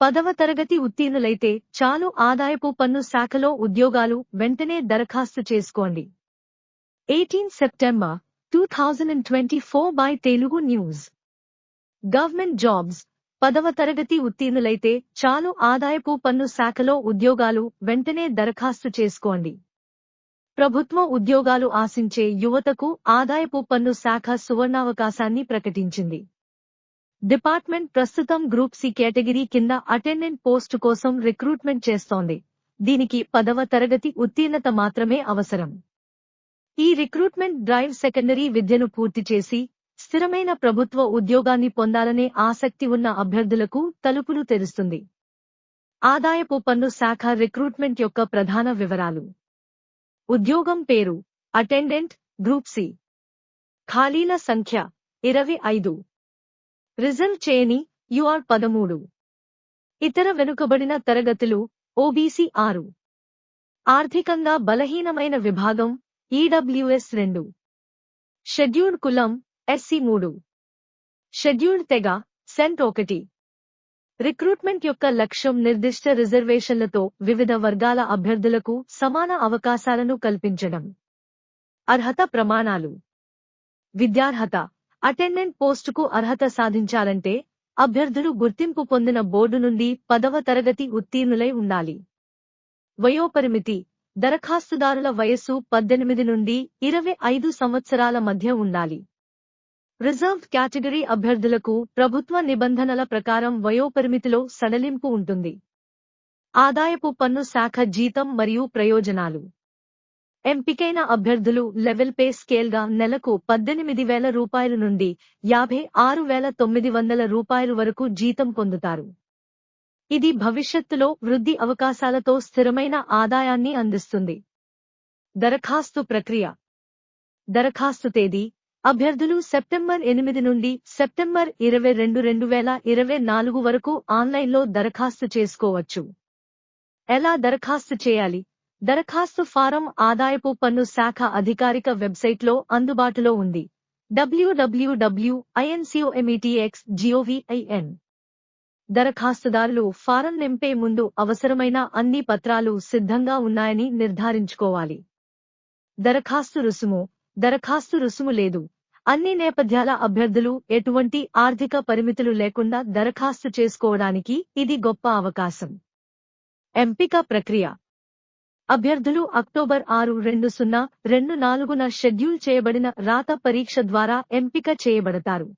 పదవ తరగతి ఉత్తీర్ణులైతే చాలు ఆదాయపు పన్ను శాఖలో ఉద్యోగాలు వెంటనే దరఖాస్తు చేసుకోండి. Eighteen September two thousand and twenty four by Telugu news. Government jobs పదవ తరగతి ఉత్తీర్ణులైతే చాలు ఆదాయపు పన్ను శాఖలో ఉద్యోగాలు వెంటనే దరఖాస్తు చేసుకోండి. ప్రభుత్వ ఉద్యోగాలు ఆశించే యువతకు ఆదాయపు పన్ను శాఖ సువర్ణావకాశాన్ని ప్రకటించింది. డిపార్ట్మెంట్ ప్రస్తుతం గ్రూప్ సి కేటగిరీ కింద అటెండెంట్ పోస్టు కోసం రిక్రూట్మెంట్ చేస్తోంది. దీనికి పదవ తరగతి ఉత్తీర్ణత మాత్రమే అవసరం. ఈ రిక్రూట్మెంట్ డ్రైవ్ సెకండరీ విద్యను పూర్తి చేసి స్థిరమైన ప్రభుత్వ ఉద్యోగాన్ని పొందాలనే ఆసక్తి ఉన్న అభ్యర్థులకు తలుపులు తెరుస్తుంది. ఆదాయపు పన్ను శాఖ రిక్రూట్మెంట్ యొక్క ప్రధాన వివరాలు. ఉద్యోగం పేరు అటెండెంట్ గ్రూప్ సి. ఖాళీల సంఖ్య ఇరవై ఐదు. రిజర్వ్ చేయని యుఆర్ పదమూడు. ఇతర వెనుకబడిన తరగతులు ఓబీసీ ఆరు. ఆర్థికంగా బలహీనమైన విభాగం ఈడబ్ల్యూఎస్ రెండు. షెడ్యూల్డ్ కులం ఎస్సీ మూడు. షెడ్యూల్డ్ తెగ సెంట్ ఒకటి. రిక్రూట్మెంట్ యొక్క లక్ష్యం నిర్దిష్ట రిజర్వేషన్లతో వివిధ వర్గాల అభ్యర్థులకు సమాన అవకాశాలను కల్పించడం. అర్హత ప్రమాణాలు. విద్యార్హత. అటెండెంట్ పోస్టుకు అర్హత సాధించాలంటే అభ్యర్థులు గుర్తింపు పొందిన బోర్డు నుండి పదవ తరగతి ఉత్తీర్ణులై ఉండాలి. వయోపరిమితి దరఖాస్తుదారుల వయస్సు పద్దెనిమిది నుండి ఇరవై ఐదు సంవత్సరాల మధ్య ఉండాలి. రిజర్వ్ కేటగిరీ అభ్యర్థులకు ప్రభుత్వ నిబంధనల ప్రకారం వయోపరిమితిలో సడలింపు ఉంటుంది. ఆదాయపు పన్ను శాఖ జీతం మరియు ప్రయోజనాలు. ఎంపికైన అభ్యర్థులు లెవెల్ పే స్కేల్గా నెలకు పద్దెనిమిది వేల రూపాయల నుండి యాభై ఆరు వేల తొమ్మిది వందల రూపాయలు వరకు జీతం పొందుతారు. ఇది భవిష్యత్తులో వృద్ధి అవకాశాలతో స్థిరమైన ఆదాయాన్ని అందిస్తుంది. దరఖాస్తు ప్రక్రియ. దరఖాస్తు తేదీ. అభ్యర్థులు సెప్టెంబర్ ఎనిమిది నుండి సెప్టెంబర్ ఇరవై రెండు రెండు వేల ఇరవై నాలుగు వరకు ఆన్లైన్లో దరఖాస్తు చేసుకోవచ్చు. ఎలా దరఖాస్తు చేయాలి? దరఖాస్తు ఫారం ఆదాయపు పన్ను శాఖ అధికారిక వెబ్సైట్లో అందుబాటులో ఉంది. డబ్ల్యూడబ్ల్యూడబ్ల్యూఐఎన్సిఓఎంఈటీఎక్స్ జిఓవిఐఎన్ దరఖాస్తుదారులు ఫారం నింపే ముందు అవసరమైన అన్ని పత్రాలు సిద్ధంగా ఉన్నాయని నిర్ధారించుకోవాలి. దరఖాస్తు రుసుము. దరఖాస్తు రుసుము లేదు. అన్ని నేపథ్యాల అభ్యర్థులు ఎటువంటి ఆర్థిక పరిమితులు లేకుండా దరఖాస్తు చేసుకోవడానికి ఇది గొప్ప అవకాశం. ఎంపిక ప్రక్రియ. అభ్యర్థులు అక్టోబర్ ఆరు రెండు సున్నా రెండు నాలుగున షెడ్యూల్ చేయబడిన రాత పరీక్ష ద్వారా ఎంపిక చేయబడతారు.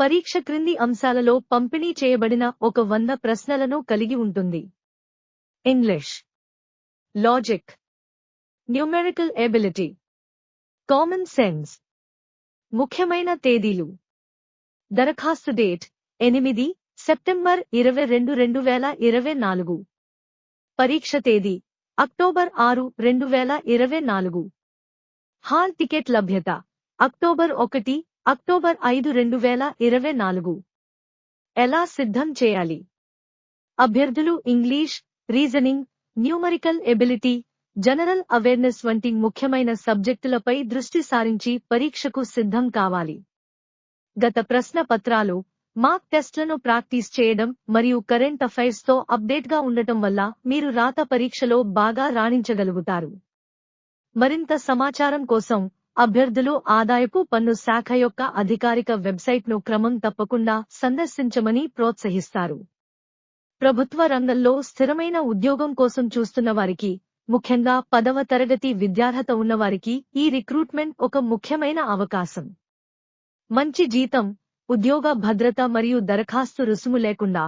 పరీక్ష క్రింది అంశాలలో పంపిణీ చేయబడిన ఒక వంద ప్రశ్నలను కలిగి ఉంటుంది. English. Logic. Numerical ability. Common sense. ముఖ్యమైన తేదీలు. దరఖాస్తు డేట్ ఎనిమిది సెప్టెంబర్ ఇరవై రెండు రెండు వేల ఇరవై నాలుగు. పరీక్ష తేదీ. అక్టోబర్ ఆరు రెండు వేల ఇరవై నాలుగు. హాల్ టికెట్ లభ్యత అక్టోబర్ ఒకటి అక్టోబర్ ఐదు రెండు వేల ఇరవై నాలుగు. ఎలా సిద్ధం చేయాలి? అభ్యర్థులు English reasoning numerical ability general awareness వంటి ముఖ్యమైన సబ్జెక్టులపై దృష్టి సారించి పరీక్షకు సిద్ధం కావాలి. గత ప్రశ్న పత్రాలు మాక్ టెస్ట్లను ప్రాక్టీస్ చేయడం మరియు కరెంట్ అఫైర్స్తో అప్డేట్గా ఉండటం వల్ల మీరు రాత పరీక్షలో బాగా రాణించగలుగుతారు. మరింత సమాచారం కోసం అభ్యర్థులు ఆదాయపు పన్ను శాఖ యొక్క అధికారిక వెబ్సైట్ను క్రమం తప్పకుండా సందర్శించమని ప్రోత్సహిస్తారు. ప్రభుత్వ రంగంలో స్థిరమైన ఉద్యోగం కోసం చూస్తున్న వారికి ముఖ్యంగా పదవ తరగతి విద్యార్హత ఉన్నవారికి ఈ రిక్రూట్మెంట్ ఒక ముఖ్యమైన అవకాశం. మంచి జీతం ఉద్యోగ భద్రత మరియు దరఖాస్తు రుసుము లేకుండా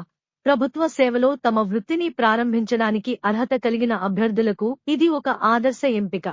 ప్రభుత్వ సేవలో తమ వృత్తిని ప్రారంభించడానికి అర్హత కలిగిన అభ్యర్థులకు ఇది ఒక ఆదర్శ ఎంపిక.